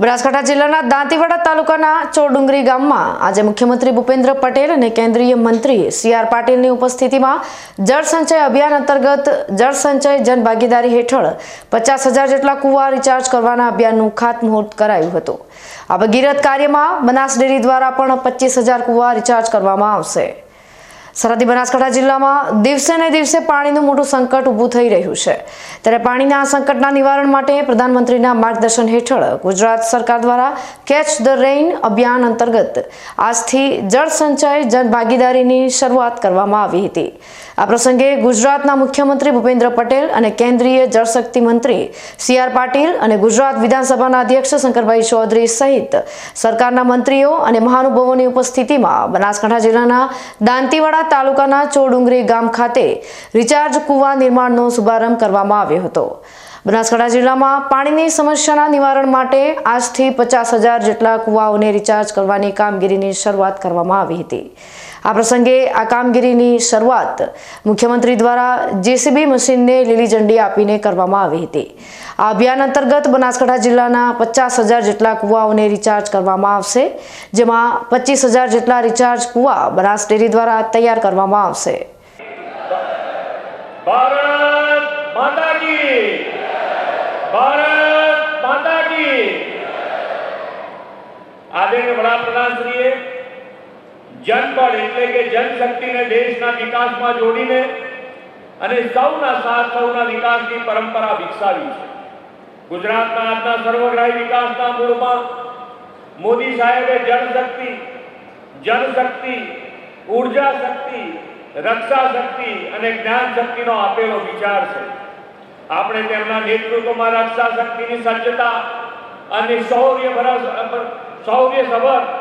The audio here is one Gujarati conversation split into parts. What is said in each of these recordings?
બનાસકાંઠા જિલ્લાના દાંતીવાડા તાલુકાના ચોડુંગરી ગામમાં આજે મુખ્યમંત્રી ભૂપેન્દ્ર પટેલ અને કેન્દ્રીય મંત્રી સી આર પાટીલની ઉપસ્થિતિમાં જળ સંચય અભિયાન અંતર્ગત જળ સંચય જન હેઠળ પચાસ હજાર જેટલા કુવા રિચાર્જ કરવાના અભિયાનનું ખાતમુહૂર્ત કરાયું હતું. આ ભગીરથ કાર્યમાં બનાસ ડેરી દ્વારા પણ પચીસ હજાર કુવા રિચાર્જ કરવામાં આવશે. સરહદી બનાસકાંઠા જિલ્લામાં દિવસે ને દિવસે પાણીનું મોટું સંકટ ઊભું થઈ રહ્યું છે. ત્યારે પાણીના સંકટના નિવારણ માટે પ્રધાનમંત્રીના માર્ગદર્શન હેઠળ ગુજરાત સરકાર દ્વારા કેચ ધ રેઇન અભિયાન અંતર્ગત આજથી જળ સંચય, જન ભાગીદારીની શરૂઆત કરવામાં આવી હતી. આ પ્રસંગે ગુજરાતના મુખ્યમંત્રી ભૂપેન્દ્ર પટેલ અને કેન્દ્રીય જળશક્તિ મંત્રી સી આર પાટીલ અને ગુજરાત વિધાનસભાના અધ્યક્ષ શંકરભાઈ ચૌધરી સહિત સરકારના મંત્રીઓ અને મહાનુભાવોની ઉપસ્થિતિમાં બનાસકાંઠા જિલ્લાના દાંતીવાડા તાલુકાના ચોડુંગરી ગામ ખાતે રિચાર્જ કુવા નિર્માણનો શુભારંભ કરવામાં આવ્યો હતો. બનાસકાંઠા જિલ્લામાં પાણીની સમસ્યાના નિવારણ માટે આજથી પચાસ હજાર જેટલા કુવાઓને રિચાર્જ કરવાની કામગીરીની શરૂઆત કરવામાં આવી હતી. આ પ્રસંગે આ કામગીરીની શરૂઆત મુખ્યમંત્રી દ્વારા જેસીબી મશીનને લીલી ઝંડી આપીને કરવામાં આવી હતી. આ અભિયાન અંતર્ગત બનાસકાંઠા જિલ્લાના પચાસ હજાર જેટલા કુવાઓને રિચાર્જ કરવામાં આવશે, જેમાં પચીસ હજાર જેટલા રિચાર્જ કુવા બનાસ ડેરી દ્વારા તૈયાર કરવામાં આવશે. આદરણીય વડાપ્રધાનશ્રીએ જનબળ એટલે કે જનશક્તિને દેશના વિકાસમાં જોડીને અને સૌના સાથ, સૌના વિકાસની પરંપરા વિકસાવી છે. ગુજરાતના આજના સર્વગ્રાહી વિકાસના મૂળમાં મોદી સાહેબે જનશક્તિ જનશક્તિ ઊર્જા શક્તિ રક્ષા શક્તિ અને જ્ઞાન શક્તિનો આપેલો વિચાર છે. આપણે તેમના નેતૃત્વમાં રક્ષા શક્તિની સજ્જતા અને શૌર્ય શૌર્ય સભર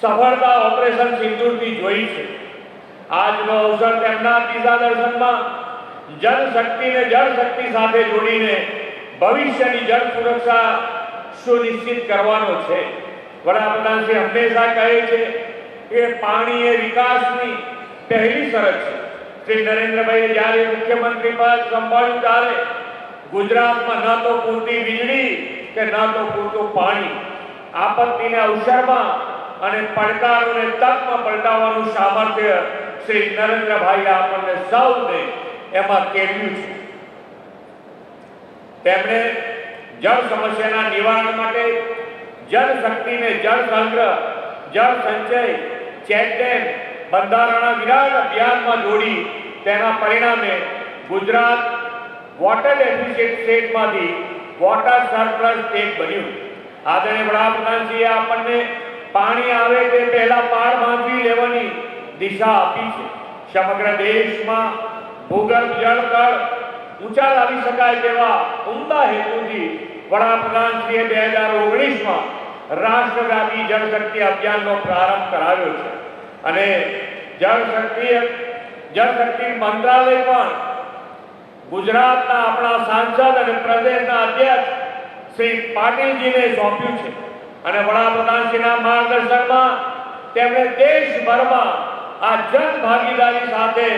સફળતા ઓપરેશન સિંદૂરથી જોઈ છે. આજનો અવસર તેમના દિશા દર્શનમાં જનશક્તિને જળશક્તિ સાથે જોડીને ભવિષ્યની જળ સુરક્ષા સુનિશ્ચિત કરવાનો છે. વડાપ્રધાન શ્રી હંમેશા કહે છે કે પાણી એ વિકાસની પહેલી શરત છે. શ્રી નરેન્દ્રભાઈ જ્યારે મુખ્યમંત્રી પદ સંભાળ્યું ત્યારે ગુજરાતમાં ન તો પૂરતી વીજળી કે ન તો પૂરતું પાણી. આપત્તિના અવસરમાં અને પડકારોને તકમાં પલટાવવાનું સામર્થ્ય શ્રી નરેન્દ્રભાઈએ આપણને સૌને એમાં કેળવ્યું છે. તેમણે જળ સમસ્યાના નિવારણ માટે જળ શક્તિને જળ સંગ્રહ, જળ સંચય, ચેક ડેમ, બંધારણના વિરાટ અભિયાનમાં જોડી તેના પરિણામે ગુજરાત વોટર ડેફિશિયન્ટ સ્ટેટમાંથી વોટર સરપ્લસ સ્ટેટ બન્યું. આદરણીય વડાપ્રધાનશ્રીએ આપણને પાણી આવે તે પહેલા પાર બાંધવી લેવાની દિશા આપી છે. સમગ્ર દેશમાં ભૂગર્ભ જળ કળ ઊંચા લાવી શકાય તેવા ઉમદા હેતુથી વડાપ્રધાનશ્રીએ બે હજાર ઓગણીસમાં રાષ્ટ્રવ્યાપી જળશક્તિ અભિયાનનો પ્રારંભ કરાવ્યો છે. અને જળશક્તિ જળશક્તિ મંત્રાલય પણ ગુજરાતના આપણા સાંસદ અને પ્રદેશના અધ્યક્ષ શ્રી પાટીલજીને સોંપ્યું છે. અને વડાપ્રધાનશ્રીના માર્ગદર્શનમાં તેમણે દેશભરમાં આ જન ભાગીદારી સાથે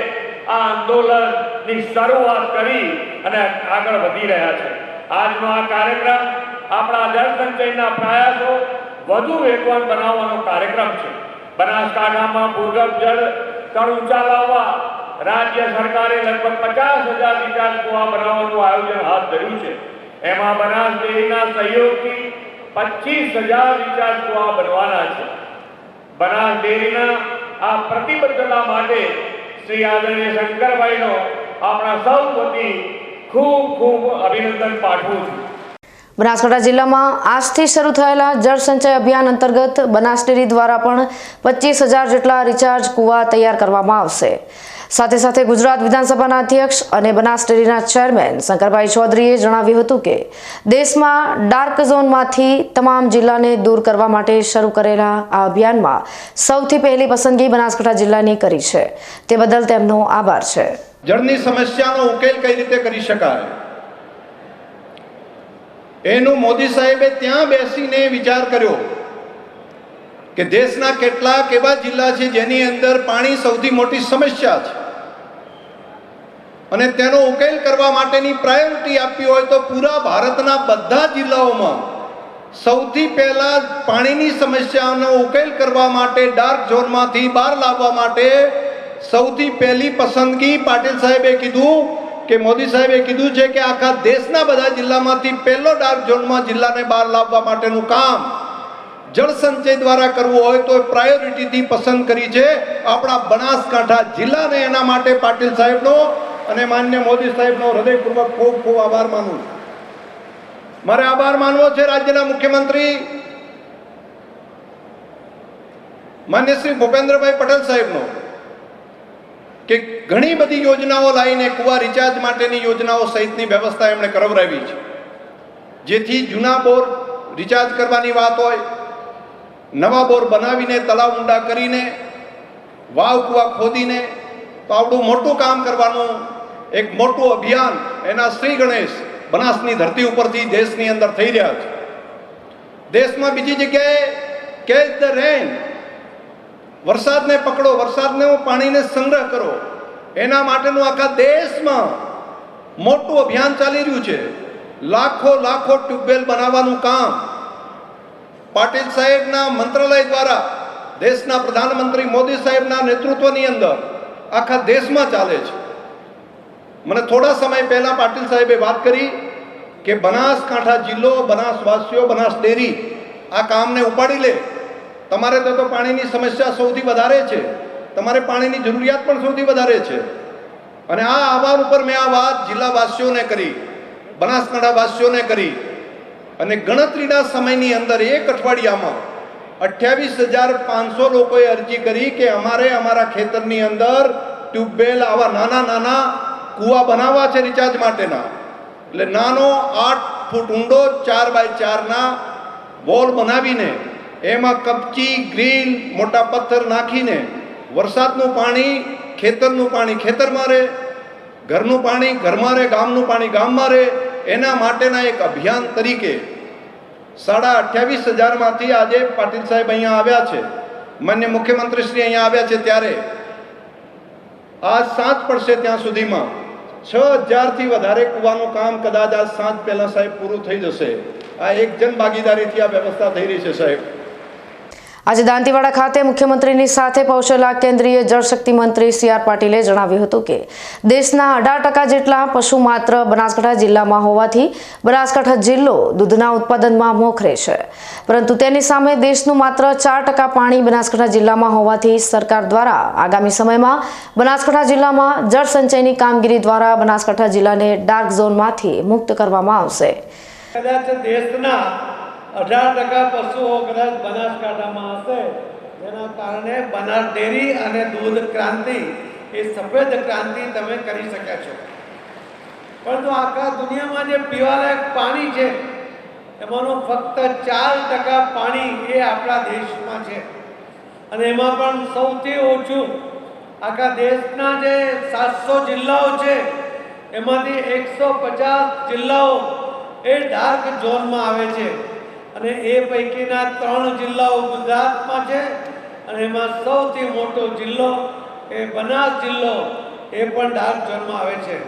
આ આંદોલનની શરૂઆત કરી અને આગળ વધી રહ્યા છે. આજનો આ કાર્યક્રમ આપણા જળ સંચયના પ્રયાસો વધુ વેગવાન બનાવવાનો કાર્યક્રમ છે. બનાસકાંઠામાં ભૂગર્ભ જળ તળ ઊંચા લાવવા રાજ્ય સરકારે લગભગ પચાસ હજાર રિચાર્જ કુવા બનાવવાનું આયોજન હાથ ધર્યું છે. એમાં બનાસ ડેરીના સહયોગથી પચીસ હજાર રિચાર્જ કુવા બનવાના છે. બનાસ ડેરીના આ પ્રતિબદ્ધતા માટે શ્રી આદરણીય શંકરભાઈનો આપણા સૌ વતી ખૂબ ખૂબ અભિનંદન પાઠવું છું. બનાસકાંઠા જિલ્લામાં આજથી શરૂ થયેલા જળ સંચય અભિયાન અંતર્ગત બનાસ ડેરી દ્વારા પણ પચીસ હજાર જેટલા રિચાર્જ કુવા તૈયાર કરવામાં આવશે. સાથે સાથે ગુજરાત વિધાનસભાના અધ્યક્ષ અને બનાસ ડેરીના ચેરમેન શંકરભાઈ ચૌધરીએ જણાવ્યું હતું કે દેશમાં ડાર્ક ઝોનમાંથી તમામ જિલ્લાને દૂર કરવા માટે શરૂ કરેલા આ અભિયાનમાં સૌથી પહેલી પસંદગી બનાસકાંઠા જિલ્લાની કરી છે. તે બદલ તેમનો આભાર છે. જળની સમસ્યાનો ઉકેલ કઈ રીતે કરી શકાય? એનું મોદી સાહેબે ત્યાં બેસીને વિચાર કર્યો કે દેશના કેટલાક એવા જિલ્લા છે જેની અંદર પાણી સૌથી મોટી સમસ્યા છે. અને તેનો ઉકેલ કરવા માટેની પ્રાયોરિટી આપવી હોય તો પૂરા ભારતના બધા જિલ્લાઓમાં સૌથી પહેલા પાણીની સમસ્યાનો ઉકેલ કરવા માટે ડાર્ક ઝોનમાંથી બહાર લાવવા માટે સૌથી પહેલી પસંદગી પાટીલ સાહેબે કીધું કે મોદી સાહેબે કીધું છે કે આખા દેશના બધા જિલ્લામાંથી પહેલો ડાર્ક ઝોનમાં જિલ્લાને બહાર લાવવા માટેનું કામ જળસંચય દ્વારા કરવું હોય તો પ્રાયોરિટીથી પસંદ કરી છે. આપણા બનાસકાંઠા જિલ્લાને એના માટે પાટીલ સાહેબનો અને માન્ય મોદી સાહેબનો હૃદયપૂર્વક ખૂબ ખૂબ આભાર માનું છું. મારે આભાર માનવો છે રાજ્યના મુખ્યમંત્રી. માન્ય શ્રી ભૂપેન્દ્રભાઈ પટેલ સાહેબનો, કે ઘણી બધી યોજનાઓ લાવીને કુવા રિચાર્જ માટેની યોજનાઓ સહિતની વ્યવસ્થા એમણે કરવરાવી છે. જેથી જૂના બોર રિચાર્જ કરવાની વાત હોય, નવા બોર બનાવીને, તળાવ ઊંડા કરીને, વાવ કુવા ખોદીને, તો આવડું મોટું કામ કરવાનું એક મોટું અભિયાન એના શ્રી ગણેશ બનાસની ધરતી ઉપરથી દેશની અંદર થઈ રહ્યા છે. દેશમાં બીજી જગ્યાએ કેચ ધ રેન, વરસાદને પકડો, વરસાદને પાણીને સંગ્રહ કરો, એના માટેનું આખા દેશમાં મોટું અભિયાન ચાલી રહ્યું છે. લાખો લાખો ટ્યુબવેલ બનાવવાનું કામ. પાટીલ સાહેબના મંત્રાલય દ્વારા દેશના પ્રધાનમંત્રી મોદી સાહેબના નેતૃત્વની અંદર આખા દેશમાં ચાલે છે. મને થોડા સમય પહેલા પાટીલ સાહેબે વાત કરી કે બનાસકાંઠા જિલ્લો, બનાસવાસીઓ બનાસ ડેરી આ કામને ઉપાડી લે. તમારે તો તો પાણીની સમસ્યા સૌથી વધારે છે. તમારે પાણીની જરૂરિયાત પણ સૌથી વધારે છે. અને આ આહવાન ઉપર મેં આ વાત જિલ્લાવાસીઓને કરી, બનાસકાંઠાવાસીઓને કરી. અને ગણતરીના સમયની અંદર એક અઠવાડિયામાં અઠ્યાવીસ હજાર પાંચસો લોકોએ અરજી કરી કે અમારે અમારા ખેતરની અંદર ટ્યુબવેલ આવા નાના નાના કૂવા બનાવવા છે રિચાર્જ માટેના. એટલે નાનો આઠ ફૂટ ઊંડો ચાર બાય ચારના વોલ બનાવીને એમાં કપચી, ગ્રીલ, મોટા પથ્થર નાખીને વરસાદનું પાણી, ખેતરનું પાણી ખેતરમાં રહે, ઘરનું પાણી ઘરમાં રહે, ગામનું પાણી ગામમાં રહે, એના માટેના એક અભિયાન તરીકે સાડા અઠ્યાવીસ હજારમાંથી આજે પાટીલ સાહેબ અહીંયા આવ્યા છે. માન્ય મુખ્યમંત્રી શ્રી અહીંયા આવ્યા છે ત્યારે. આજ સાંજ પડશે ત્યાં સુધીમાં. છ હજારથી વધારે કૂવાનું કામ કદાચ આજ સાંજ પહેલાં સાહેબ પૂરું થઈ જશે. આ એક જન ભાગીદારીથી આ વ્યવસ્થા થઈ રહી છે સાહેબ. આજે દાંતીવાડા ખાતે મુખ્યમંત્રીની સાથે પહોંચેલા કેન્દ્રીય જળશક્તિ મંત્રી સી આર પાટીલે જણાવ્યું હતું કે દેશના અઢાર ટકા જેટલા પશુ માત્ર બનાસકાંઠા જિલ્લામાં હોવાથી બનાસકાંઠા જિલ્લો દૂધના ઉત્પાદનમાં મોખરે છે. પરંતુ તેની સામે દેશનું માત્ર ચાર ટકા પાણી બનાસકાંઠા જિલ્લામાં હોવાથી સરકાર દ્વારા આગામી સમયમાં બનાસકાંઠા જિલ્લામાં જળ સંચયની કામગીરી દ્વારા બનાસકાંઠા જિલ્લાને ડાર્ક ઝોનમાંથી મુક્ત કરવામાં આવશે. અઢાર ટકા પશુઓ કદાચ બનાસકાંઠામાં હશે, જેના કારણે બનાસ ડેરી અને દૂધ ક્રાંતિ એ સફેદ ક્રાંતિ તમે કરી શક્યા છો. પરંતુ આખા દુનિયામાં જે પીવાલાયક પાણી છે, એમાંનું ફક્ત ચાર ટકા પાણી એ આપણા દેશમાં છે. અને એમાં પણ સૌથી ઓછું આખા દેશના જે સાતસો જિલ્લાઓ છે, એમાંથી એકસો પચાસ જિલ્લાઓ એ ડાર્ક ઝોનમાં આવે છે. અને એ પૈકીના ત્રણ જિલ્લાઓ ગુજરાતમાં છે. અને એમાં સૌથી મોટો જિલ્લો એ બનાસ જિલ્લો એ પણ ડાર્ક ઝોનમાં આવે છે.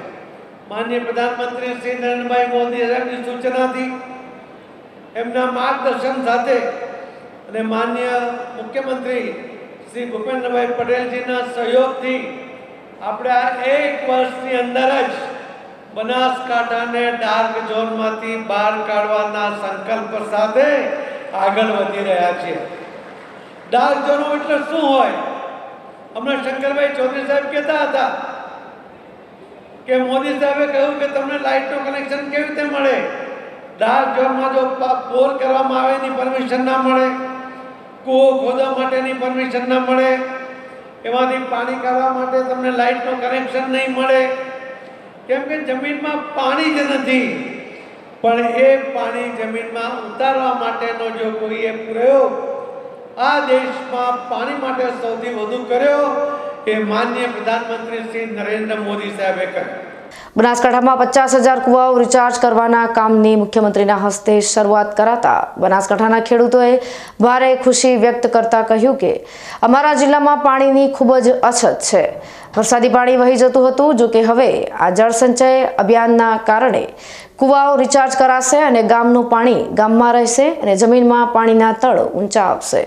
માનનીય પ્રધાનમંત્રી શ્રી નરેન્દ્રભાઈ મોદી સાહેબની સૂચનાથી એમના માર્ગદર્શન સાથે અને માન્ય મુખ્યમંત્રી શ્રી ભૂપેન્દ્રભાઈ પટેલજીના સહયોગથી આપણે આ એક વર્ષની અંદર જ બનાસકાંઠાને ડાર્ક ઝોનમાંથી બહાર કાઢવાના સંકલ્પ સાથે આગળ વધી રહ્યા છે. ડાર્ક ઝોન એટલે શું હોય? હમણાં શંકરભાઈ ચૌધરી સાહેબ કહેતા હતા કે મોદી સાહેબે કહ્યું કે તમને લાઇટનું કનેક્શન કેવી રીતે મળે? ડાર્ક ઝોનમાં જો બોર કરવામાં આવે એની પરમિશન ના મળે, કૂવો ખોદવા માટેની પરમિશન ના મળે, એમાંથી પાણી કાઢવા માટે તમને લાઇટનું કનેક્શન નહીં મળે કેમ કે જમીનમાં પાણી જ નથી. પણ એ પાણી જમીનમાં ઉતારવા માટેનો જો કોઈએ પ્રયોગ આ દેશમાં પાણી માટે સૌથી વધુ કર્યો, એ માન્ય પ્રધાનમંત્રી શ્રી નરેન્દ્ર મોદી સાહેબે કર્યો. બનાસકાંઠામાં પચાસ હજાર કુવાઓ રિચાર્જ કરવાના કામની મુખ્યમંત્રીના હસ્તે શરૂઆત કરાતા બનાસકાંઠાના ખેડૂતોએ ભારે ખુશી વ્યક્ત કરતા કહ્યું કે, અમારા જિલ્લામાં પાણીની ખૂબ જ અછત છે. વરસાદી પાણી વહી જતું હતું, જો કે હવે આ જળસંચય અભિયાનના કારણે કુવાઓ રિચાર્જ કરાશે અને ગામનું પાણી ગામમાં રહેશે અને જમીનમાં પાણીના તળ ઊંચા આવશે